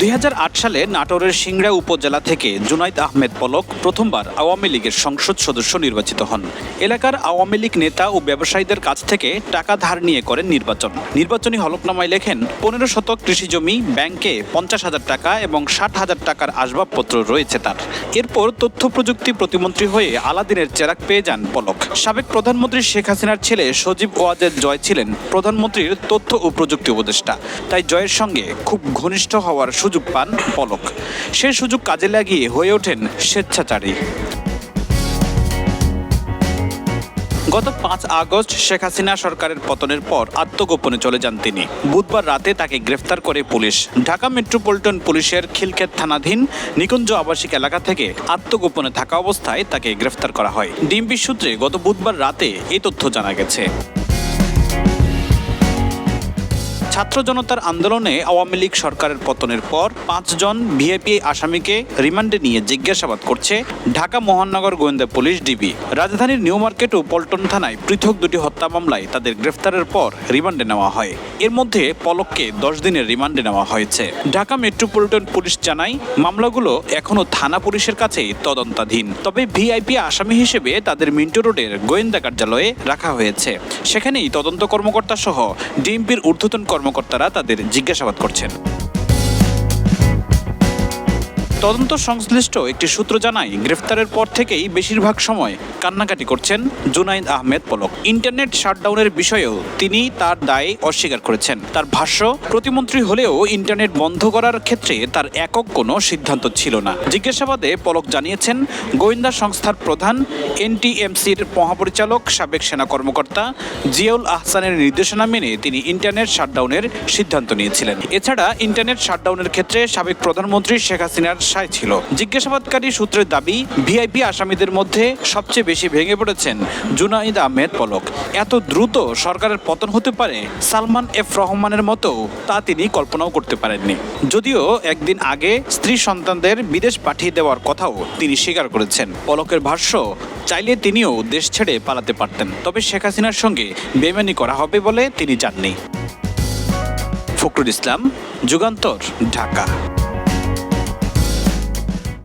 দুই হাজার আট সালে নাটোরের সিংড়া উপজেলা থেকে জুনাইদ আহমেদ পলক প্রথমবার আওয়ামী লীগের সংসদ সদস্য নির্বাচিত হন। এলাকার আওয়ামী লীগ নেতা ও ব্যবসায়ীদের কাছ থেকে টাকা ধার নিয়ে করেন নির্বাচন। নির্বাচনী হলফনামায় লেখেন, পনেরো শতক কৃষি জমি ব্যাংকে পঞ্চাশ হাজার টাকা এবং ষাট হাজার টাকার আসবাবপত্র রয়েছে তার। এরপর তথ্য প্রযুক্তি প্রতিমন্ত্রী হয়ে আলাদিনের চেরাক পেয়ে যান পলক। সাবেক প্রধানমন্ত্রী শেখ হাসিনার ছেলে সজীব ওয়াজেদ জয় ছিলেন প্রধানমন্ত্রীর তথ্য ও প্রযুক্তি উপদেষ্টা। তাই জয়ের সঙ্গে খুব ঘনিষ্ঠ হওয়ার সুযোগ পান পলক। সেই সুযোগ কাজে লাগিয়ে হয়ে ওঠেন স্বেচ্ছাচারী। গত পাঁচ আগস্ট শেখ হাসিনা সরকারের পতনের পর আত্মগোপনে চলে যান তিনি। বুধবার রাতে তাকে গ্রেফতার করে পুলিশ। ঢাকা মেট্রোপলিটন পুলিশের খিলক্ষেত থানাধীন নিকুঞ্জ আবাসিক এলাকা থেকে আত্মগোপনে থাকা অবস্থায় তাকে গ্রেফতার করা হয়। ডিএমপি সূত্রে গত বুধবার রাতে এই তথ্য জানা গেছে। ছাত্র জনতার আন্দোলনে আওয়ামী লীগ সরকারের পতনের পর পাঁচজন ভিআইপি আসামিকে রিমান্ডে নিয়ে জিজ্ঞাসাবাদ করছে ঢাকা মহানগর গোয়েন্দা পুলিশ ডিবি। রাজধানীর নিউ মার্কেট ও পল্টন থানায় পৃথক দুটি হত্যা মামলায় তাদের গ্রেফতারের পর রিমান্ডে নেওয়া হয়। এর মধ্যে পলককে দশ দিনের রিমান্ডে নেওয়া হয়েছে। ঢাকা মেট্রোপলিটন পুলিশ জানায়, মামলাগুলো এখনও থানা পুলিশের কাছেই তদন্তাধীন। তবে ভিআইপি আসামি হিসেবে তাদের মিন্টো রোডের গোয়েন্দা কার্যালয়ে রাখা হয়েছে। সেখানেই তদন্ত কর্মকর্তা সহ ডিএমপির ঊর্ধ্বতন কর্মকর্তারা তাদের জিজ্ঞাসাবাদ করছেন। তদন্ত সংশ্লিষ্ট একটি সূত্র জানায়, গ্রেফতারের পর থেকেই বেশিরভাগ সময় কান্নাকাটি করছেন জুনাইদ আহমেদ পলক। ইন্টারনেট শাটডাউনের বিষয়েও তিনি তার দায় অস্বীকার করেছেন। তার ভাষ্য, প্রতিমন্ত্রী হলেও ইন্টারনেট বন্ধ করার ক্ষেত্রে তার একক কোনো সিদ্ধান্ত ছিল না। জিজ্ঞাসাবাদে পলক জানিয়েছেন, গোয়েন্দা সংস্থার প্রধান এনটিএমসির মহাপরিচালক, সাবেক সেনা কর্মকর্তা জিয়াউল আহসানের নির্দেশনা মেনে তিনি ইন্টারনেট শাটডাউনের সিদ্ধান্ত নিয়েছিলেন। এছাড়া ইন্টারনেট শাটডাউনের ক্ষেত্রে সাবেক প্রধানমন্ত্রী শেখ হাসিনার সায় ছিল। জিজ্ঞাসাবাদকারী সূত্রের দাবি, ভিআইপি আসামিদের মধ্যে সবচেয়ে বেশি ভেঙে পড়েছেন জুনাইদ আহমেদ পলক। এত দ্রুত সরকারের পতন হতে পারে সালমান এফ রহমানের মতো, তা তিনি কল্পনাও করতে পারেননি। যদিও একদিন আগে স্ত্রী সন্তানদের বিদেশ পাঠিয়ে দেওয়ার কথাও তিনি স্বীকার করেছেন। পলকের ভাষ্য, চাইলে তিনিও দেশ ছেড়ে পালাতে পারতেন। তবে শেখ হাসিনার সঙ্গে বেমানি করা হবে বলে তিনি জাননি ফখরুল ইসলাম, যুগান্তর, ঢাকা।